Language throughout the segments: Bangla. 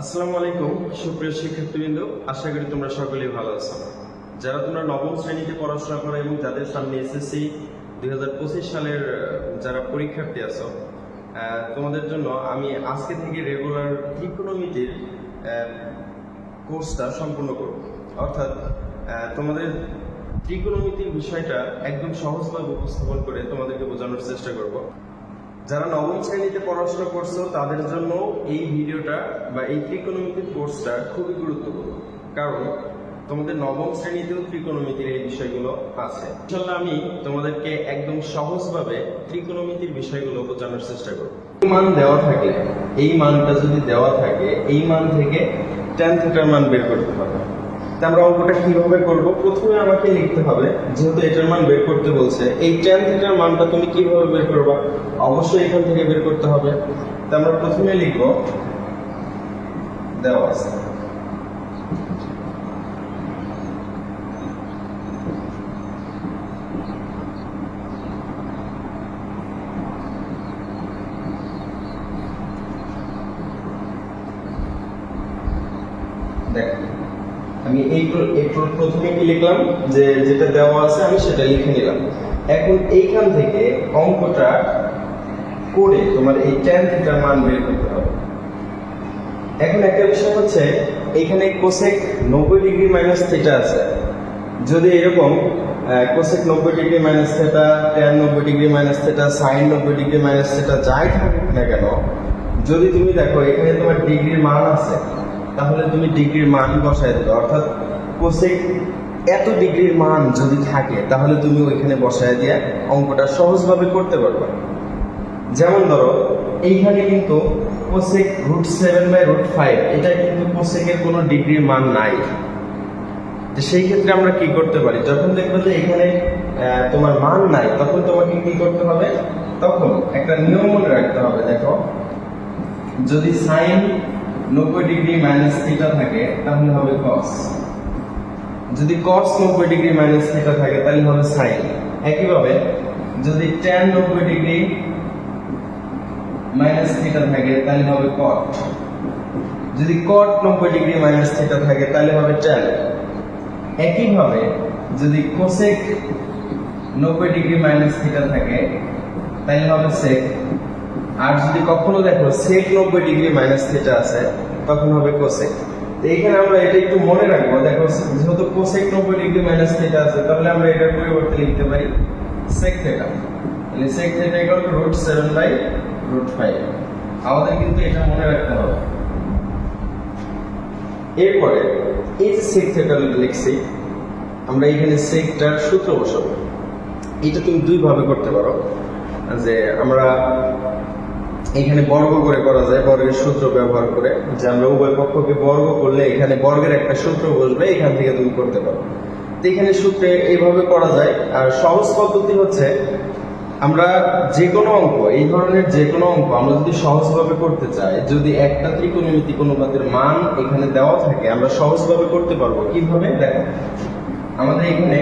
আসসালামু আলাইকুম, সুপ্রিয় শিক্ষার্থীবৃন্দ, আশা করি তোমরা সকলেই ভালো আছো। যারা তোমরা নবম শ্রেণীতে পড়াশোনা করো এবং যাদের সামনে এসএসসি দুই সালের যারা পরীক্ষার্থী আছো তোমাদের জন্য আমি আজকে থেকে রেগুলার ত্রিকোণমিতির কোর্সটা সম্পূর্ণ করব। অর্থাৎ তোমাদের ত্রিকোণমিতির বিষয়টা একদম সহজভাবে উপস্থাপন করে তোমাদেরকে বোঝানোর চেষ্টা করব। যারা নবম শ্রেণীতে পড়াশোনা করছ, তাদের জন্য এই ভিডিওটা বা এই ত্রিকোণমিতির কোর্সটা খুবই গুরুত্বপূর্ণ। কারণ তোমাদের নবম শ্রেণীতেও ত্রিকোণমিতির এই বিষয়গুলো আছে। ইনশাল্লাহ আমি তোমাদেরকে একদম সহজভাবে ত্রিকোণমিতির বিষয়গুলো বোঝানোর চেষ্টা করব। মান দেওয়া থাকে এই মানটা যদি দেওয়া থাকে, এই মান থেকে টেন থিটার মান বের করতে হবে আমরা অঙ্কটা কীভাবে করব? প্রথমে আমাকে লিখতে হবে, যেহেতু এটার মান বের করতে বলছে, এই টেন থিটার মানটা তুমি কীভাবে বের করবা? অবশ্যই এখান থেকে বের করতে হবে। তা আমরা প্রথমে লিখব, দেওয়া আছে। দেখো আমি এই প্র- এই প্রথমে কি লিখলাম? যে যেটা দেওয়া আছে আমি সেটা লিখে নিলাম। এখন এইখান থেকে অঙ্কটা করে তোমার এই টেন থিটার মান বের করতে হবে। এখন একটা বিষয় হচ্ছে, এখানে কোসেক নব্বই ডিগ্রি মাইনাস থিটা আছে। যদি এরকম কোসেক নব্বই ডিগ্রি মাইনাস থিটা টেন নব্বই ডিগ্রি মাইনাস থিটা সাইন নব্বই ডিগ্রি মাইনাস থিটা যাই থাকুক না কেন, যদি তুমি দেখো, এখানে তোমার ডিগ্রির মান আছে। তাহলে তুমি ডিগ্রির মান বসায় দেবে অর্থাৎ কোসেক এত ডিগ্রির মান যদি থাকে, তাহলে তুমি ওইখানে বসায় দিয়ে অঙ্কটা সহজভাবে করতে পারবে। যেমন ধরো, এইখানে কিন্তু cosec root seven by root five এটা কিন্তু কোসেকের কোনো ডিগ্রির মান নাই। তো সেই ক্ষেত্রে আমরা কি করতে পারি? যখন দেখব যে এখানে তোমার মান নাই, তখন তোমাকে কি করতে হবে? তখন একটা নিয়ম মনে রাখতে হবে, দেখো। যদি সাইন নব্বই ডিগ্রি মাইনাস থিটা থাকে, তাহলে হবে কস যদি কস নব্বই ডিগ্রি মাইনাস থিটা থাকে, তাহলে হবে সাইন একইভাবে, যদি ট্যান নব্বই ডিগ্রি মাইনাস থিটা থাকে, তাহলে হবে কট যদি কট নব্বই ডিগ্রি মাইনাস থিটা থাকে, তাহলে হবে ট্যান একইভাবে, যদি কোসেক নব্বই ডিগ্রি মাইনাস থিটা থাকে, তাহলে হবে সেক আর যদি কখনো দেখো সেক নব্বই ডিগ্রি মাইনাস থিটা আছে, তখন হবে কোসেক এইখানে আমরা এটা একটু মনে রাখব, দেখো যেহেতু কোসেক নব্বই ডিগ্রি মাইনাস থিটা আছে, তাহলে আমরা এটার পরিবর্তে লিখতে পারি সেক থিটা তাহলে sec root seven by root five আমাদের কিন্তু এটা মনে রাখতে হবে। এরপরে এই যে সেক লিখছি, আমরা এখানে সেকটার সূত্র বসাবো। এটা তুমি দুই ভাবে করতে পারো, যে আমরা এখানে বর্গ করে করা যায়, বর্গের সূত্র ব্যবহার করে, যে আমরা উভয় পক্ষকে বর্গ করলে এখানে বর্গের একটা সূত্র বসবে, এখান থেকে তুমি করতে পারো। তো এখানে সূত্রে এইভাবে করা যায়, আর সহজ পদ্ধতি হচ্ছে আমরা যে কোনো অঙ্ক, এই ধরনের যে কোনো অঙ্ক আমরা যদি সহজভাবে করতে চাই, যদি একটা ত্রিকোণমিতিক অনুপাতের মান এখানে দেওয়া থাকে, আমরা সহজভাবে করতে পারব। কীভাবে? দেখো, আমাদের এখানে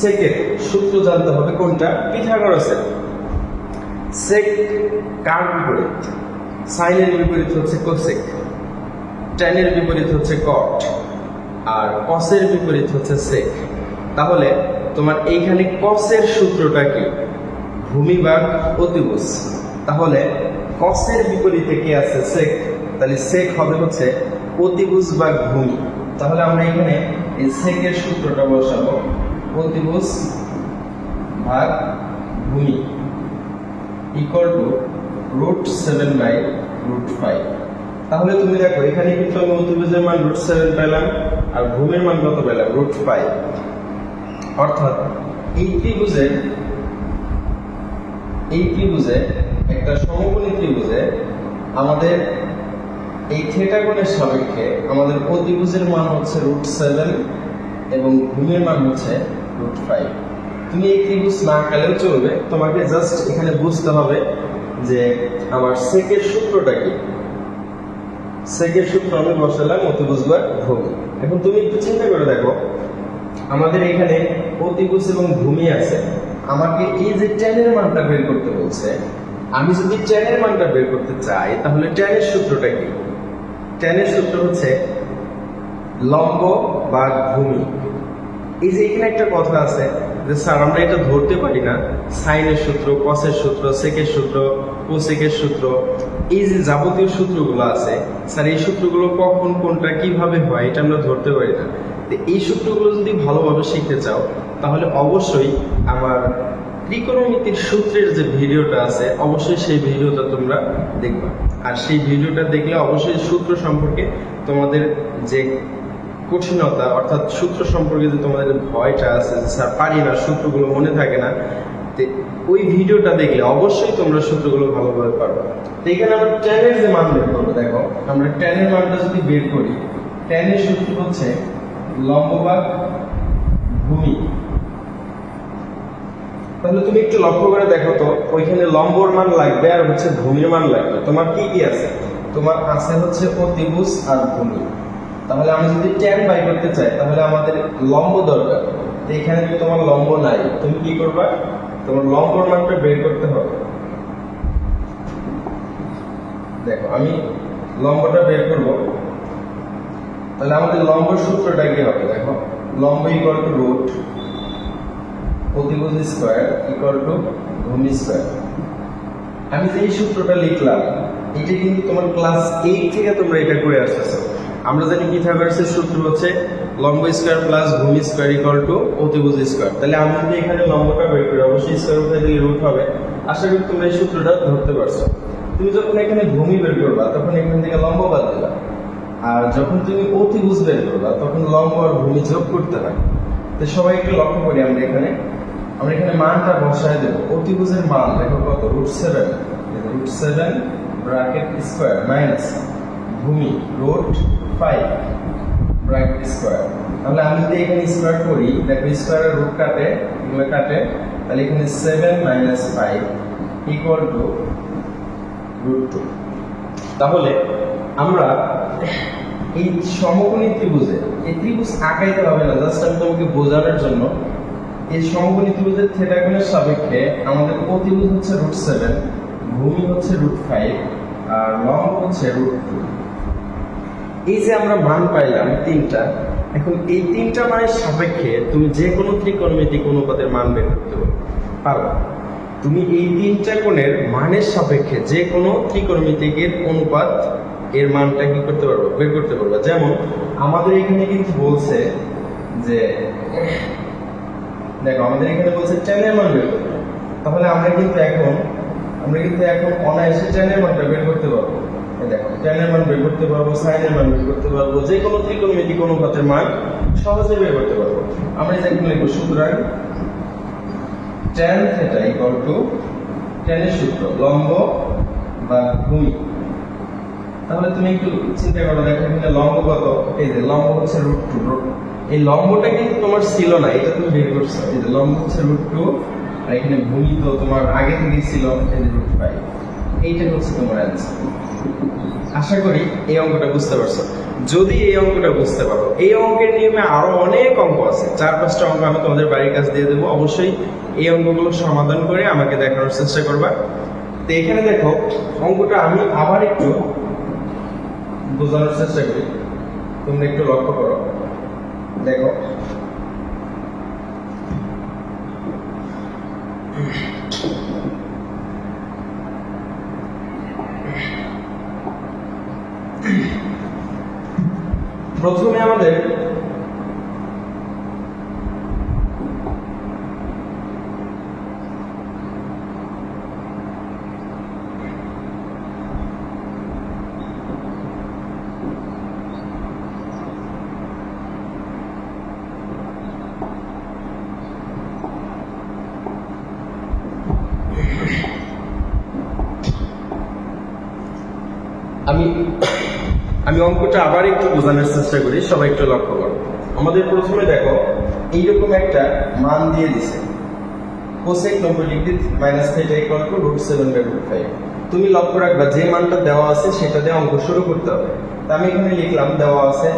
সেকের সূত্র জানতে হবে কোনটা? পিথাগোরাসের। সেক কার বিপরীত? সাইনের বিপরীত হচ্ছে কোসেক ট্যানের বিপরীত হচ্ছে কট আর কসের বিপরীত হচ্ছে সেক তাহলে তোমার এইখানে কসের সূত্রটা কি? ভূমি ভাগ অতিভুজ। তাহলে কসের বিপরীতে কি আছে সেক তাহলে সেক হবে হচ্ছে অতিভুজ ভাগ ভূমি। তাহলে আমরা এখানে এই সেকের সূত্রটা বসাবো। অতিভুজ ভাগ ভূমি। Equal to root seven by root five তাহলে তুমি দেখো, এখানে কিন্তু আমি অতিভুজের মান রুট সেভেন পেলাম, আর ভূমির মান কত পেলাম? রুট ফাইভ অর্থাৎ এই ত্রিভুজে এই ত্রিভুজে, একটা সমকোণী ত্রিভুজে আমাদের এই থেটা কোণের সাপেক্ষে আমাদের অতিভুজের মান হচ্ছে রুট সেভেন এবং ভূমির মান হচ্ছে রুট ফাইভ তুমি এই ত্রিভুজ না আঁকালেও চলবে। তোমাকে জাস্ট এখানে বুঝতে হবে যে আমার সেকের সূত্রটা কি? সেকের সূত্র আমি বসালাম অতিভুজ বা ভূমি। এখন তুমি একটু চিন্তা করে দেখো, আমাদের এখানে অতিভুজ এবং ভূমি আছে। আমাকে এই যে ট্যানের মানটা বের করতে বলছে, আমি যদি ট্যানের মানটা বের করতে চাই, তাহলে ট্যানের সূত্রটা কি? টেনের সূত্র হচ্ছে লম্ব বা ভূমি। এই যে এখানে একটা কথা আছে যে স্যার, আমরা এটা ধরতে পারি না। সাইনের সূত্র কসের সূত্র সেকের সূত্র কোসেকের সূত্র, এই যে যাবতীয় সূত্রগুলো আছে, স্যার, এই সূত্রগুলো কখন, কোনটা, কীভাবে হয়, এটা আমরা ধরতে পারি না। তো এই সূত্রগুলো যদি ভালোভাবে শিখতে চাও, তাহলে অবশ্যই আমার ত্রিকোণমিতির সূত্রের যে ভিডিওটা আছে, অবশ্যই সেই ভিডিওটা তোমরা দেখবা। আর সেই ভিডিওটা দেখলে অবশ্যই সূত্র সম্পর্কে তোমাদের যে কঠিনতা, অর্থাৎ সূত্র সম্পর্কে যে তোমাদের ভয়টা আছে যে, স্যার, পারি না, সূত্রগুলো মনে থাকে না ওই ভিডিওটা দেখলে অবশ্যই তোমরা সূত্রগুলো ভালোভাবে পারবে। তো এখানে আমরা টেনের যে মান বের করব, দেখো, আমরা টেনের মানটা যদি বের করি টেনের সূত্র হচ্ছে লম্বভাগ ভূমি। তাহলে তুমি একটু লক্ষ্য করে দেখো তো, ওইখানে লম্বর মান লাগবে আর হচ্ছে ভূমির মান লাগবে। তোমার কি কি আছে? তোমার আছে হচ্ছে অতিভুজ আর ভূমি। তাহলে আমি যদি ট্যান বাই করতে চাই, তাহলে আমাদের লম্ব দরকার। তো এখানে যদি তোমার লম্ব নাই, তুমি কি করবা? তোমার লম্বর মানটা বের করতে হবে। দেখো, আমি লম্বটা বের করব। তাহলে আমাদের লম্ব সূত্রটা কি হবে? দেখো, লম্ব ইকুয়াল টু রুট প্রতিভুজ স্কোয়ার ইকুয়াল টু ভূমি স্কোয়ার আমি যে এই সূত্রটা লিখলাম, এটা কিন্তু তোমার ক্লাস এইট থেকে তোমরা এটা করে আসতেছো। আমরা জানি পিথাগোরাসের সূত্র হচ্ছে লম্ব স্কোয়ার প্লাস ভূমি স্কোয়ার ইকুয়াল টু অতিভুজ স্কোয়ার। তাহলে আমি যদি এখানে লম্বটা বের করি, অবশ্যই স্কোয়ার উঠে দিলে রুট হবে? আশা করি তোমরা এই সূত্রটা ধরতে পারছ। তুমি যখন এখানে ভূমি বের করবা, তখন এখান থেকে লম্ব বাদ দিবা। আর যখন তুমি অতিভুজ বের করবা, তখন লম্ব আর ভূমি যোগ করতে হয়। তো সবাই একটু লক্ষ্য করি আমরা এখানে। আমরা এখানে মানটা বসায় দেবো। অতিভুজের মান, দেখো কত? Root seven root seven bracket square minus ভূমি রুট ফাইভ ব্র্যাকেট স্কোয়ার তাহলে আমি যদি এখানে স্কোয়ার করি, দেখো স্কোয়ারের রুট কাটে এগুলো কাটে, তাহলে এখানে seven minus five equal to root two তাহলে আমরা এই সমকোণী ত্রিভুজে, এই ত্রিভুজ আঁকাইতে হবে না জাস্ট আমি তোমাকে বোঝানোর জন্য, এই সমকোণী ত্রিভুজের থিটা কোণের সাপেক্ষে আমাদের অতিভুজ হচ্ছে রুট সেভেন ভূমি হচ্ছে রুট ফাইভ আর লম্ব হচ্ছে রুট টু এই যে আমরা মান পাইলাম তিনটা, এখন এই তিনটা মানের সাপেক্ষে তুমি যে কোনো ত্রিকোণমিতিক অনুপাতের মান বের করতে পারো। তুমি এই তিনটা কোণের মানের সাপেক্ষে যে কোনো ত্রিকোণমিতিকের অনুপাত এর মানটা কি করতে পারব? বের করতে পারব। যেমন, আমাদের এখানে কিন্তু বলছে যে, দেখো, আমাদের এখানে বলছে টেনের মান বের তাহলে আমরা কিন্তু এখন, আমরা কিন্তু এখন অনায়াসে টেনের মানটা বের করতে পারব। টেনের মান বের করতে পারব, সাইনের মান বের করতে পারব, যে কোনো ত্রিকোণমিতিক অনুপাতের মান সহজে বের করতে পারব। আমরা এখন লিখব, সুতরাং theta equal to tan এর সূত্র, লম্ব বা ভূমি। তাহলে তুমি একটু চিন্তা করো, দেখো এখানে লম্ব কত? এই যে লম্ব হচ্ছে রুট টু এই লম্বটা কিন্তু তোমার ছিল না, এটা তুমি বের করছ। এই যে লম্ব হচ্ছে রুট টু আর এখানে ভূমি তো তোমার আগে থেকেই ছিল, এই যে রুট ফাইভ এইটা হচ্ছে তোমার অ্যান্সার আশা করি এই অঙ্কটা বুঝতে পারছ। যদি এই অঙ্কটা বুঝতে পারো, এই অঙ্কের নিয়মে আরও অনেক অঙ্ক আছে। চার পাঁচটা অঙ্ক আমি তোমাদের বাড়ির কাছে দিয়ে দেবো। অবশ্যই এই অঙ্কগুলো সমাধান করে আমাকে দেখানোর চেষ্টা করবা। তো এখানে দেখো, অঙ্কটা আমি আবার একটু বোঝানোর চেষ্টা করি। তোমরা একটু লক্ষ্য করো। দেখো প্রথমে আমাদের আমি আমি অঙ্কটা আবার একটু বোঝানোর চেষ্টা করি, সবাই একটু লক্ষ্য করো। আমাদের প্রথমে দেখো, এইরকম একটা মান দিয়ে দিছে। Cosec degree minus equal to root seven by root five তুমি লক্ষ্য রাখবা, যে মানটা দেওয়া আছে সেটা দিয়ে অঙ্ক শুরু করতে হবে। তা আমি এখানে লিখলাম, দেওয়া আছে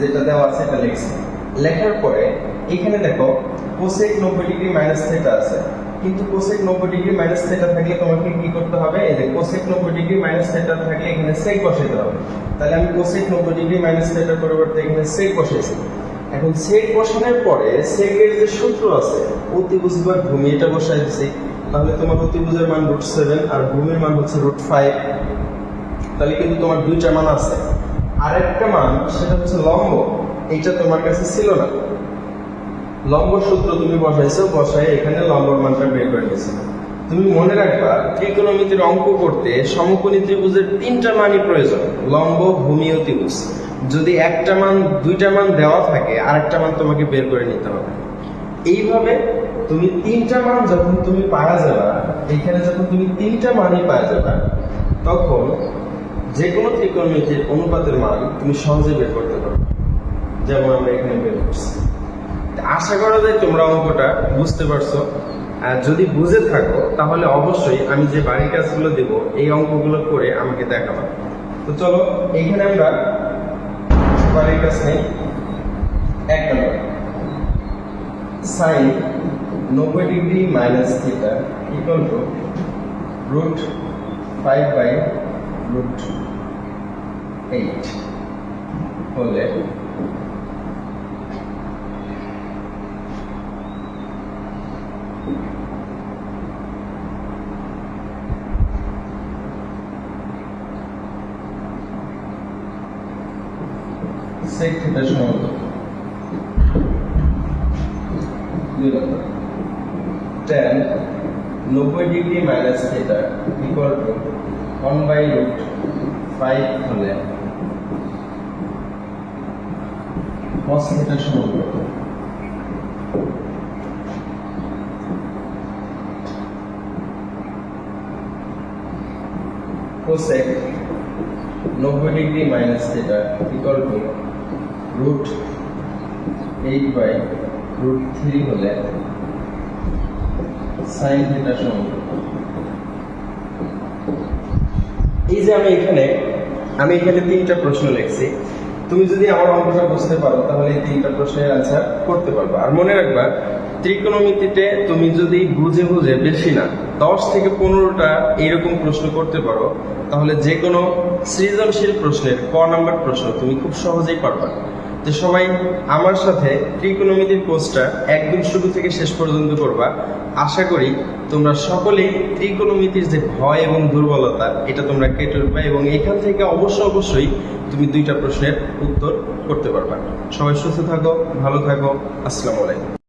যেটা দেওয়া আছে এটা লিখছি। লেখার পরে এখানে দেখো কোসেক নব্বই ডিগ্রি মাইনাস থিটা আছে। কিন্তু কোসেক নব্বই ডিগ্রি মাইনাস থেটা থাকলে তোমাকে কি করতে হবে? এই যে কোসেক নব্বই ডিগ্রি মাইনাস থেটা থাকলে এখানে সেক বসাইতে হবে। তাহলে আমি কোসেক নব্বই ডিগ্রি মাইনাস থেটার পরিবর্তে এখানে সেক বসাইছি। এখন সেক বসানোর পরে সেকের যে সূত্র আছে, অতিভুজ বা ভূমি এটা বসাই দিছি। তাহলে তোমার অতিভুজের মান রুট সেভেন আর ভূমির মান হচ্ছে রুট ফাইভ তাহলে কিন্তু তোমার দুইটা মান আছে। আরেকটা মান, সেটা হচ্ছে লম্ব। এইটা তোমার কাছে ছিল না। লম্ব সূত্র তুমি বসাইছো, বসায় এখানে লম্বর মানটা বের করে নিয়েছো। তুমি মনে রাখবা, ত্রিকোণমিতির অঙ্ক করতে সমকোণী ত্রিভুজের তিনটা মানই প্রয়োজন, লম্ব, ভূমি ও ত্রিভুজ। যদি একটা মান, দুইটা মান দেওয়া থাকে, আরেকটা মান তোমাকে বের করে নিতে হবে। এইভাবে তুমি তিনটা মান যখন তুমি পাওয়া যাবা, এখানে যখন তুমি তিনটা মানই পাওয়া যাবা, তখন যে কোনো ত্রিকোণমিতির অনুপাতের মান তুমি সহজে বের করতে পারবে। যেমন আমরা এখানে বের করছি। আশা করা যায় তোমরা অঙ্কটা বুঝতে পারছ। আর যদি বুঝে থাকো, তাহলে অবশ্যই আমি যে বাড়ির কাজগুলো দেব, এই অঙ্কগুলো করে আমাকে দেখাবো। তো চলো এইখানে আমরা বাড়ির কাজ নেই। এক নম্বর। সাইন নব্বই degree minus theta equal to root five by root eight হলে sec theta সমান কত? tan নব্বই degree minus theta equal to one by root five হলে cos থিটা সমান কত? cosec নব্বই degree minus theta equal to root eight by root three হলে সাইন থিটা সমান এই যে আমি এখানে আমি এখানে তিনটা প্রশ্ন লিখছি। তুমি যদি আমার অঙ্কটা বুঝতে পারো, তাহলে এই তিনটা প্রশ্নের অ্যান্সার করতে পারবে। আর মনে রাখবা ত্রিকোণমিতিতে তুমি যদি বুঝে বুঝে বেশি না, দশ থেকে পনেরোটা এইরকম প্রশ্ন করতে পারো, তাহলে যে কোনো সৃজনশীল প্রশ্নের ক নাম্বার প্রশ্ন তুমি খুব সহজেই পারবা। যে সবাই আমার সাথে ত্রিকোণমিতির কোর্সটা একদিন শুরু থেকে শেষ পর্যন্ত করবা। আশা করি তোমরা সকলেই ত্রিকোণমিতির যে ভয় এবং দুর্বলতা, এটা তোমরা কেটে উঠবে এবং এখান থেকে অবশ্য অবশ্যই তুমি দুইটা প্রশ্নের উত্তর করতে পারবা। সবাই সুস্থ থাকো, ভালো থাকো। আসসালামু আলাইকুম।